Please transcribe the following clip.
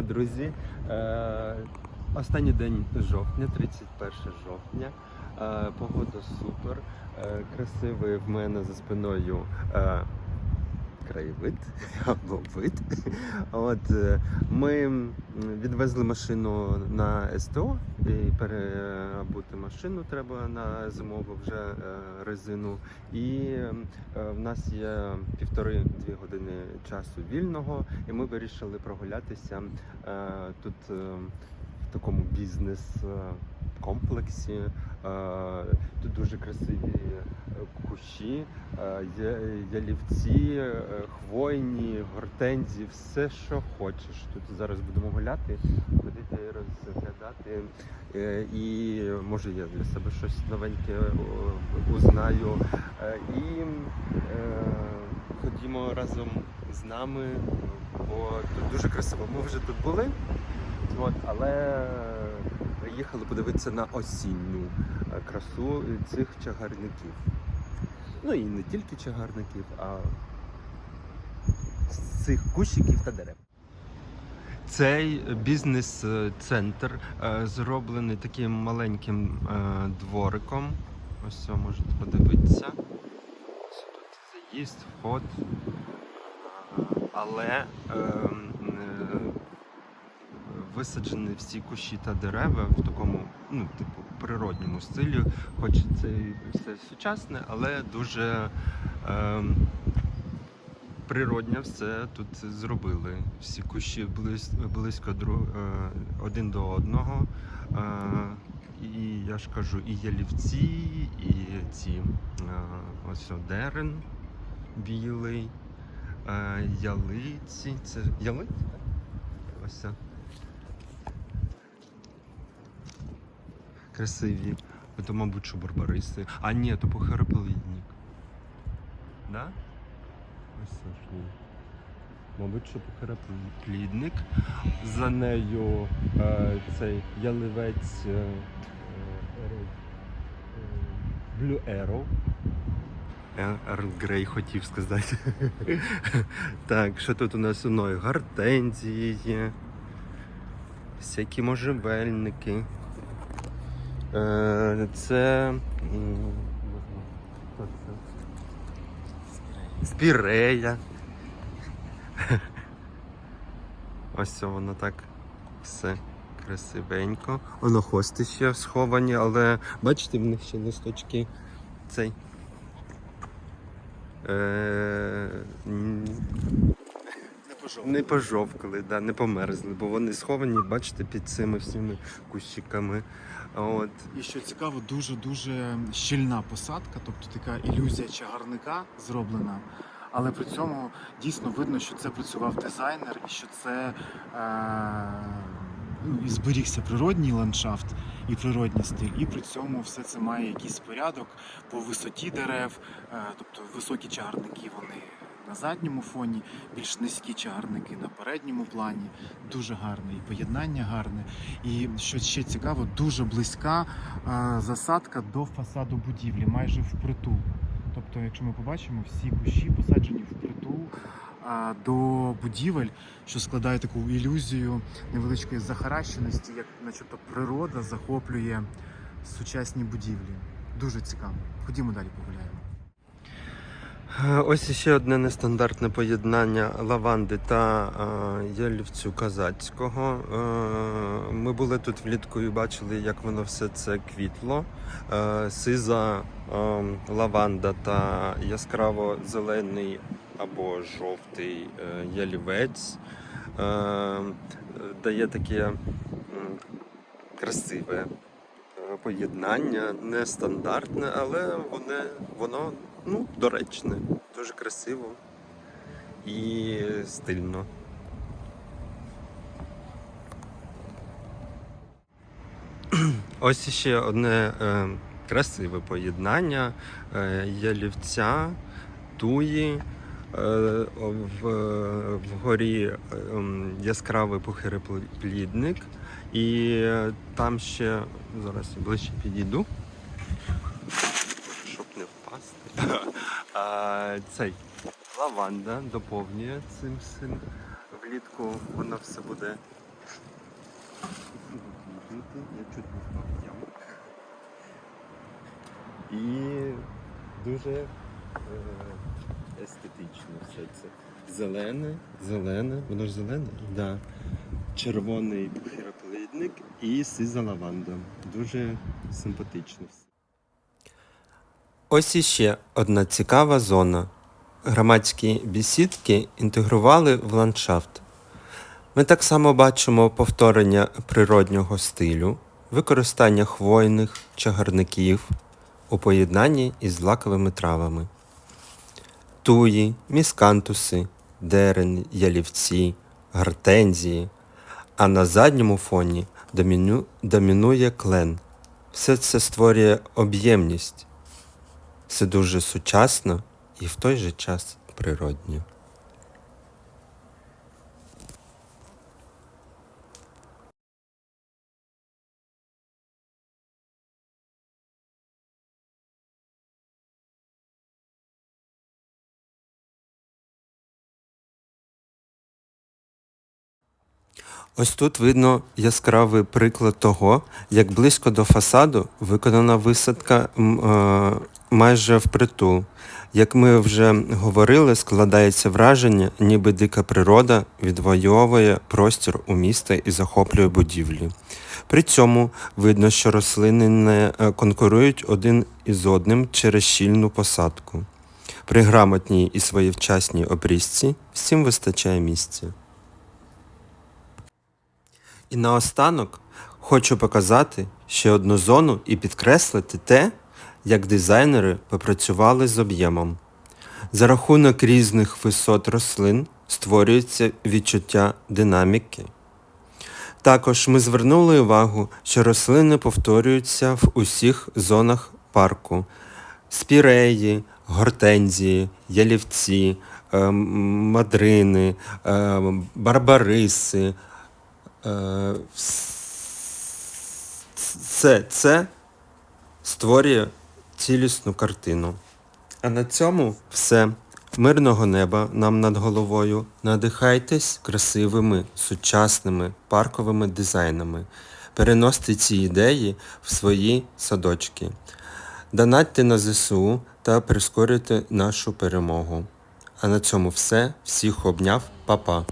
друзі. Е, останній день жовтня, 31 жовтня. Е, погода супер. Е, красивий в мене за спиною краєвид або вид. От, ми відвезли машину на СТО і машину треба на зимову вже е, резину. І е, в нас є півтори-дві години часу вільного, і ми вирішили прогулятися е, тут в такому бізнес-комплексі. Тут дуже красиві кущі, е, ялівці, е, хвойні, гортензії, все, що хочеш. Тут зараз будемо гуляти, ходити розглядати. Е, І може я для себе щось новеньке узнаю. І ходімо разом з нами, бо тут дуже красиво. Ми вже тут були, от, але приїхали подивитися на осінню красу цих чагарників. Ну і не тільки чагарників, а з цих кущиків та дерев. Цей бізнес-центр е, зроблений таким маленьким е, двориком. Ось це можете подивитися. Ось тут заїзд, вход. Але е, е, висаджені всі кущі та дерева в такому, ну, типу, природньому стилі. Хоч це все сучасне, але дуже е, природньо все тут зробили. Всі кущі близько друг, е, один до одного. Е, і я ж кажу, і ялівці, і ці е, ось дерен білий, е, ялиці. Це ялиці? Ось. Красиві. То, мабуть, що барбариси. А ні, то похороплідник. Да? Ось ж ні. Мабуть, що похороплідник. За нею е, цей яливець е, е, е, Blue Arrow. Ерл Грей хотів сказати. так, що тут у нас мною? Гортензії є. Всякі можжевельники. Е, Це. Спірея. Ось воно так все красивенько. Воно хости ще сховані, але бачите, в них ще листочки цей. Е, Не не пожовкли, да, не померзли, бо вони сховані, бачите, під цими всіми кущиками. От. І що цікаво, дуже-дуже щільна посадка, тобто така ілюзія чагарника зроблена. Але при цьому дійсно видно, що це працював дизайнер і що це е, ну, і зберігся природній ландшафт і природній стиль, і при цьому все це має якийсь порядок по висоті дерев, е, тобто високі чагарники вони на задньому фоні, більш низькі чагарники на передньому плані. Дуже гарне і поєднання гарне. І що ще цікаво, дуже близька е, засадка до фасаду будівлі, майже впритул. Тобто, якщо ми побачимо, всі кущі посаджені впритул е, до будівель, що складає таку ілюзію невеличкої захаращеності, як начебто природа захоплює сучасні будівлі. Дуже цікаво. Ходімо далі погуляємо. Ось іще одне нестандартне поєднання лаванди та ялівцю казацького. Е, ми були тут влітку і бачили, як воно все це квітло. Е, сиза е, лаванда та яскраво зелений або жовтий ялівець дає таке красиве поєднання, нестандартне, але воно ну, доречне, дуже красиво і стильно. Ось ще одне е, красиве поєднання е, ялівця, туї. Е, в, вгорі е, яскравий похироплідник, і там ще зараз ближче підійду, А, цей лаванда доповнює цим всім. Влітку воно все буде Я чуть не впав яму. І дуже е, естетично все це. Зелене, зелене, воно ж зелене? Да. Червоний хіроплидник і сиза лаванда. Дуже симпатично все. Ось іще одна цікава зона. Громадські бесідки інтегрували в ландшафт. Ми так само бачимо повторення природнього стилю, використання хвойних чагарників у поєднанні із злаковими травами. Туї, міскантуси, дерен, ялівці, гортензії, а на задньому фоні доміну- домінує клен. Все це створює об'ємність. Це дуже сучасно і в той же час природньо. Ось тут видно яскравий приклад того, як близько до фасаду виконана висадка е, майже впритул. Як ми вже говорили, складається враження, ніби дика природа відвоює простір у міста і захоплює будівлі. При цьому видно, що рослини не е, конкурують один із одним через щільну посадку. При грамотній і своєвчасній обрізці всім вистачає місця. І наостанок хочу показати ще одну зону і підкреслити те, як дизайнери попрацювали з об'ємом. За рахунок різних висот рослин створюється відчуття динаміки. Також ми звернули увагу, що рослини повторюються в усіх зонах парку: спіреї, гортензії, ялівці, ем, мадрини, ем, барбариси. Е, Все це створює цілісну картину. А на цьому все. Мирного неба нам над головою. Надихайтесь красивими сучасними парковими дизайнами. Переносьте ці ідеї в свої садочки. Донатьте на ЗСУ та прискорюйте нашу перемогу. А на цьому все. Всіх обняв, Па-па.